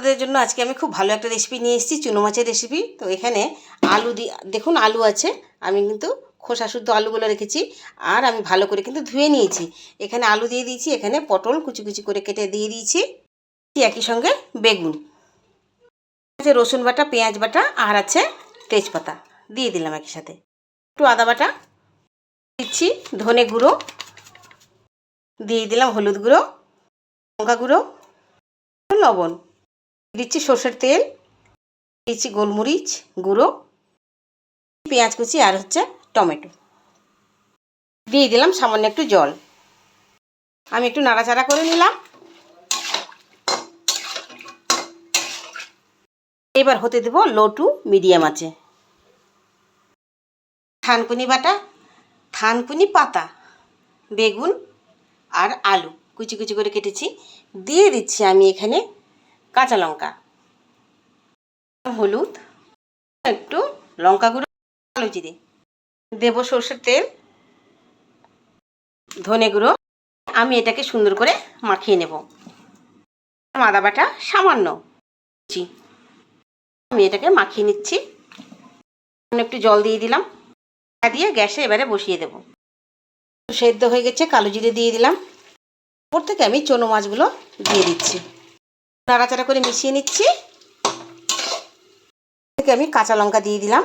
আপনাদের জন্য আজকে আমি খুব ভালো একটা রেসিপি নিয়ে এসেছি, চুনো মাছের রেসিপি তো এখানে আলু দিয়ে দেখুন আলু আছে, আমি কিন্তু খোসা শুদ্ধ আলুগুলো রেখেছি আর আমি ভালো করে কিন্তু ধুয়ে নিয়েছি। এখানে আলু দিয়ে দিয়েছি, এখানে পটল কুচি কুচি করে কেটে দিয়ে দিয়েছি, একই সঙ্গে বেগুন। আছে রসুন বাটা, পেঁয়াজ বাটা আর আছে তেজপাতা, দিয়ে দিলাম একই সাথে। একটু আদা বাটা দিচ্ছি, ধনে গুঁড়ো দিয়ে দিলাম হলুদ গুঁড়ো, লঙ্কা গুঁড়ো, লবণ। দিচ্ছি সর্ষের তেল, দিচ্ছি গোলমরিচ গুঁড়ো, পেঁয়াজ কুচি আর হচ্ছে টমেটো। দিয়ে দিলাম সামান্য একটু জল। আমি একটু নাড়াচাড়া করে নিলাম। এবার হতে দেবো লো টু মিডিয়াম আছে থানকুনি বাটা, থানকুনি পাতা, বেগুন আর আলু। কুচি কুচি করে কেটেছি। দিয়ে দিচ্ছি আমি এখানে কাঁচা লঙ্কা। হলুদ, একটু লঙ্কা গুঁড়ো কালো জিরে। দেবো সর্ষের তেল, ধনে গুঁড়ো। আমি এটাকে সুন্দর করে মাখিয়ে নেব। আদা বাটা সামান্য আমি এটাকে মাখিয়ে নিচ্ছি। একটু জল দিয়ে দিলাম। দিয়ে গ্যাসে এবারে বসিয়ে দেব। সেদ্ধ হয়ে গেছে, কালো জিরে দিয়ে দিলাম। ওপর থেকে আমি চনো মাছগুলো দিয়ে দিচ্ছি। নাড়াচাড়া করে মিশিয়ে নিচ্ছি। আমি কাঁচা লঙ্কা দিয়ে দিলাম।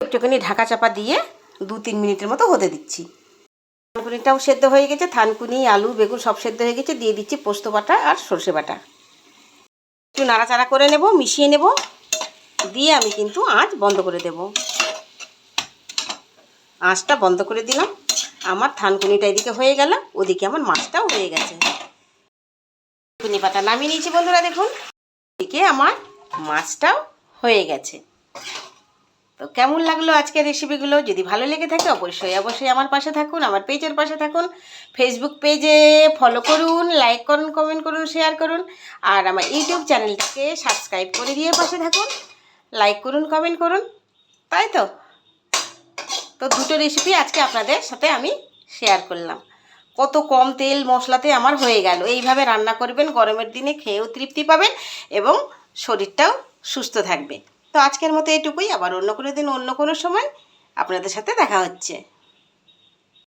একটুখানি ঢাকা চাপা দিয়ে দু তিন মিনিটের মতো হতে দিচ্ছি। থানকুনিটাও সেদ্ধ হয়ে গেছে। থানকুনি, আলু, বেগুন সব সেদ্ধ হয়ে গেছে। দিয়ে দিচ্ছি পোস্ত বাটা আর সর্ষে বাটা। একটু নাড়াচাড়া করে নেব, মিশিয়ে নেব। দিয়ে আমি কিন্তু আঁচ বন্ধ করে দেব। আঁচটা বন্ধ করে দিলাম। আমার থানকুনিটা এদিকে হয়ে গেল, ওদিকে আমার মাছটাও হয়ে গেছে। থানকুনি পাতা নামিয়ে নিয়েছি বন্ধুরা, দেখুন। এদিকে আমার মাছটাও হয়ে গেছে। তো কেমন লাগল আজকের রেসিপিগুলো যদি ভালো লেগে থাকে, অবশ্যই অবশ্যই আমার পাশে থাকুন, আমার পেজের পাশে থাকুন। ফেসবুক পেজে ফলো করুন লাইক করুন কমেন্ট করুন শেয়ার করুন। আর আমার ইউটিউব চ্যানেলটাকে সাবস্ক্রাইব করে দিয়ে পাশে থাকুন। লাইক করুন কমেন্ট করুন। তাই তো? তো দুটো রেসিপি আজকে আপনাদের সাথে আমি শেয়ার করলাম। কত কম তেল মশলাতে আমার হয়ে গেল। এইভাবে রান্না করবেন, গরমের দিনে খেয়েও তৃপ্তি পাবেন এবং শরীরটাও সুস্থ থাকবে। তো আজকের মতো এটুকুই। আবার অন্য কোনো দিন, অন্য কোনো সময় আপনাদের সাথে দেখা হচ্ছে।